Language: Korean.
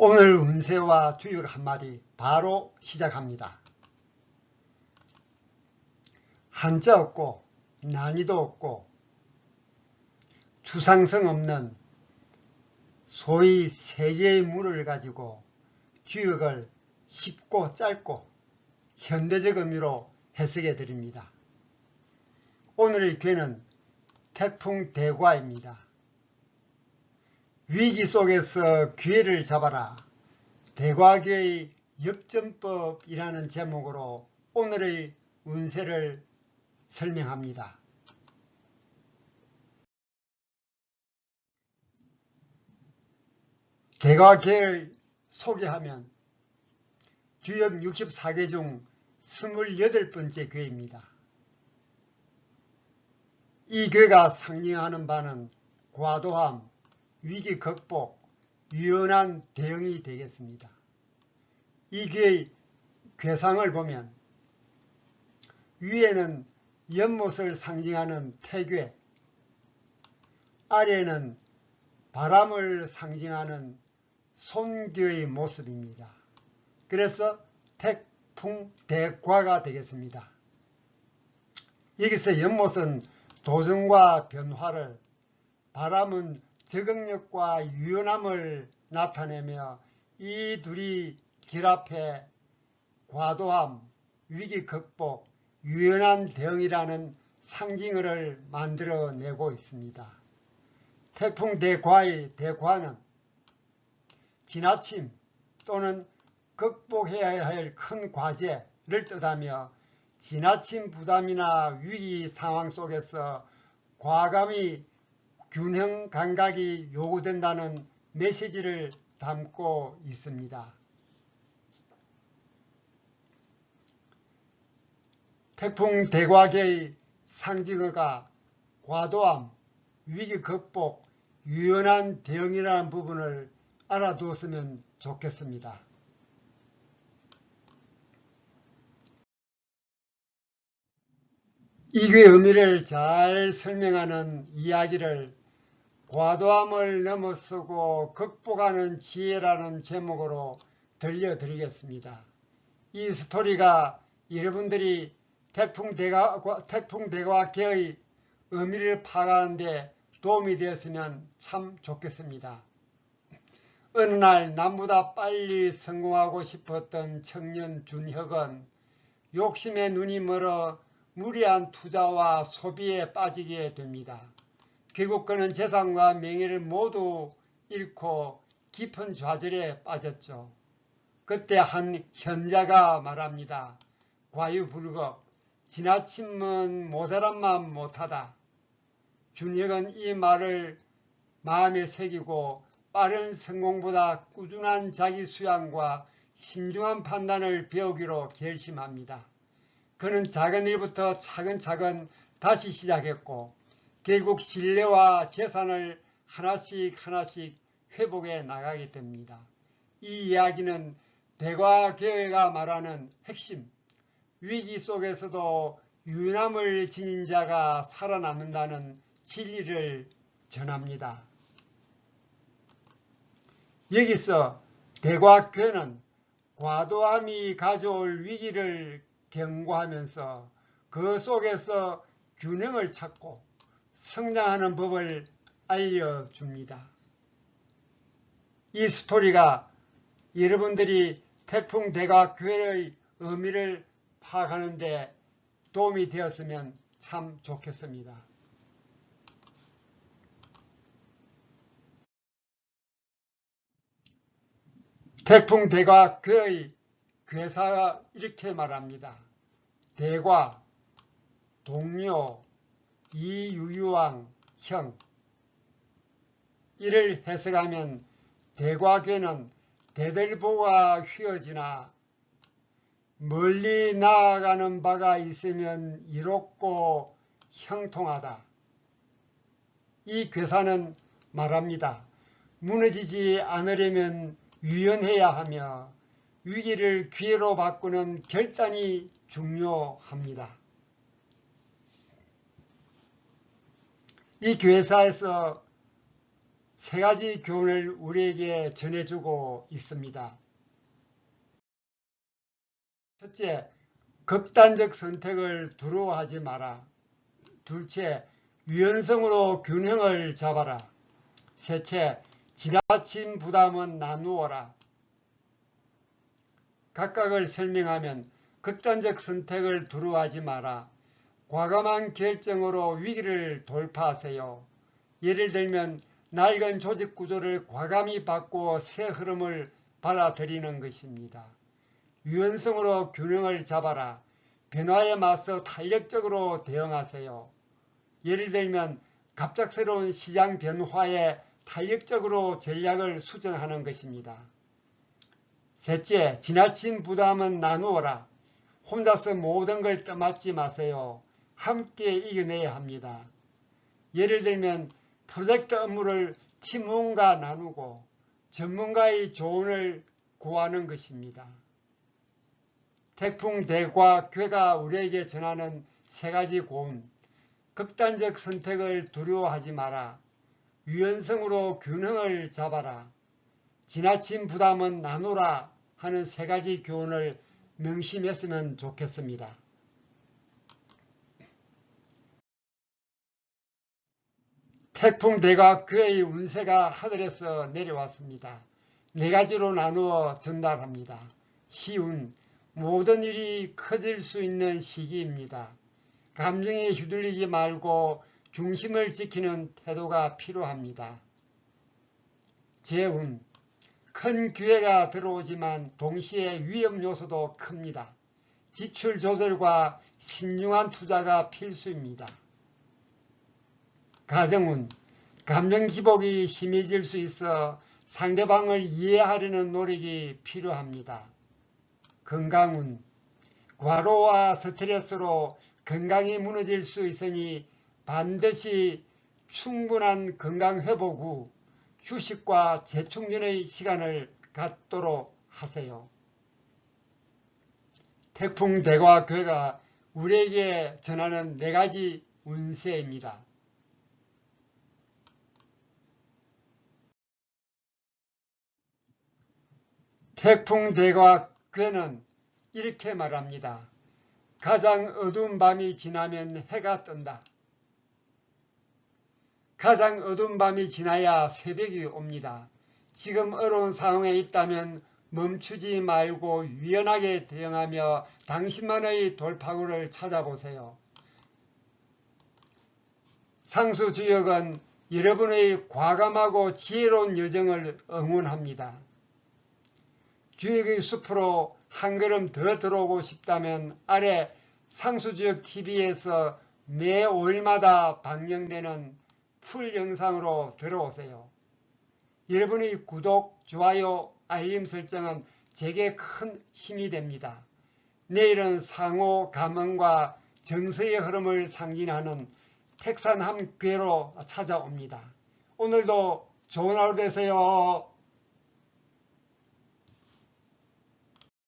오늘 운세와 주역 한마디 바로 시작합니다. 한자 없고 난이도 없고 추상성 없는 소위 세 개의 물을 가지고 주역을 쉽고 짧고 현대적 의미로 해석해 드립니다. 오늘의 괴는 태풍 대과입니다. 위기 속에서 기회를 잡아라. 대과계의 역전법이라는 제목으로 오늘의 운세를 설명합니다. 대과계를 소개하면 주역 64개 중 28번째 괴입니다. 이 괴가 상징하는 바는 과도함, 위기 극복, 유연한 대응이 되겠습니다. 이 괴의 괴상을 보면 위에는 연못을 상징하는 태괴, 아래에는 바람을 상징하는 손교의 모습입니다. 그래서 태풍 대과가 되겠습니다. 여기서 연못은 도전과 변화를, 바람은 적응력과 유연함을 나타내며 이 둘이 결합해 과도함, 위기 극복, 유연한 대응이라는 상징어를 만들어내고 있습니다. 태풍 대과의 대과는 지나침 또는 극복해야 할 큰 과제를 뜻하며 지나친 부담이나 위기 상황 속에서 과감히 균형 감각이 요구된다는 메시지를 담고 있습니다. 태풍 대과계의 상징어가 과도함, 위기 극복, 유연한 대응이라는 부분을 알아두었으면 좋겠습니다. 이괴 의미를 잘 설명하는 이야기를 과도함을 넘어서고 극복하는 지혜라는 제목으로 들려드리겠습니다. 이 스토리가 여러분들이 태풍 대과, 태풍 대과계의 의미를 파악하는데 도움이 되었으면 참 좋겠습니다. 어느 날 남보다 빨리 성공하고 싶었던 청년 준혁은 욕심에 눈이 멀어 무리한 투자와 소비에 빠지게 됩니다. 결국 그는 재산과 명예를 모두 잃고 깊은 좌절에 빠졌죠. 그때 한 현자가 말합니다. 과유불급, 지나침은 모자란만 못하다. 준혁은 이 말을 마음에 새기고 빠른 성공보다 꾸준한 자기 수양과 신중한 판단을 배우기로 결심합니다. 그는 작은 일부터 차근차근 다시 시작했고 결국 신뢰와 재산을 하나씩 하나씩 회복해 나가게 됩니다. 이 이야기는 대과계회가 말하는 핵심, 위기 속에서도 유남을 지닌 자가 살아남는다는 진리를 전합니다. 여기서 대과괴는 과도함이 가져올 위기를 경고하면서 그 속에서 균형을 찾고 성장하는 법을 알려줍니다. 이 스토리가 여러분들이 태풍 대가 교회의 의미를 파악하는 데 도움이 되었으면 참 좋겠습니다. 태풍 대가 교회의 괴사가 이렇게 말합니다. 대과, 동료, 이유유왕, 형. 이를 해석하면 대과괴는 대들보가 휘어지나 멀리 나아가는 바가 있으면 이롭고 형통하다. 이 괴사는 말합니다. 무너지지 않으려면 유연해야 하며 위기를 기회로 바꾸는 결단이 중요합니다. 이 교회사에서 세 가지 교훈을 우리에게 전해주고 있습니다. 첫째, 극단적 선택을 두려워하지 마라. 둘째, 유연성으로 균형을 잡아라. 셋째, 지나친 부담은 나누어라. 각각을 설명하면 극단적 선택을 두려워하지 마라. 과감한 결정으로 위기를 돌파하세요. 예를 들면 낡은 조직 구조를 과감히 바꾸어 새 흐름을 받아들이는 것입니다. 유연성으로 균형을 잡아라. 변화에 맞서 탄력적으로 대응하세요. 예를 들면 갑작스러운 시장 변화에 탄력적으로 전략을 수정하는 것입니다. 셋째, 지나친 부담은 나누어라. 혼자서 모든 걸 떠맡지 마세요. 함께 이겨내야 합니다. 예를 들면 프로젝트 업무를 팀원과 나누고 전문가의 조언을 구하는 것입니다. 태풍 대과 괴가 우리에게 전하는 세 가지 고음. 극단적 선택을 두려워하지 마라. 유연성으로 균형을 잡아라. 지나친 부담은 나누라 하는 세 가지 교훈을 명심했으면 좋겠습니다. 태풍 대과 괴의 운세가 하늘에서 내려왔습니다. 네 가지로 나누어 전달합니다. 시운, 모든 일이 커질 수 있는 시기입니다. 감정에 휘둘리지 말고 중심을 지키는 태도가 필요합니다. 재운, 큰 기회가 들어오지만 동시에 위험 요소도 큽니다. 지출 조절과 신중한 투자가 필수입니다. 가정운, 감정 기복이 심해질 수 있어 상대방을 이해하려는 노력이 필요합니다. 건강운, 과로와 스트레스로 건강이 무너질 수 있으니 반드시 충분한 건강 회복 후 휴식과 재충전의 시간을 갖도록 하세요. 태풍 대과 괴가 우리에게 전하는 네 가지 운세입니다. 태풍 대과 괴는 이렇게 말합니다. 가장 어두운 밤이 지나면 해가 뜬다. 가장 어두운 밤이 지나야 새벽이 옵니다. 지금 어려운 상황에 있다면 멈추지 말고 유연하게 대응하며 당신만의 돌파구를 찾아보세요. 상수주역은 여러분의 과감하고 지혜로운 여정을 응원합니다. 주역의 숲으로 한 걸음 더 들어오고 싶다면 아래 상수지역 TV에서 매 5일마다 방영되는 풀 영상으로 들어오세요. 여러분의 구독, 좋아요, 알림 설정은 제게 큰 힘이 됩니다. 내일은 상호 감언과 정서의 흐름을 상징하는 택산 함괴로 찾아옵니다. 오늘도 좋은 하루 되세요.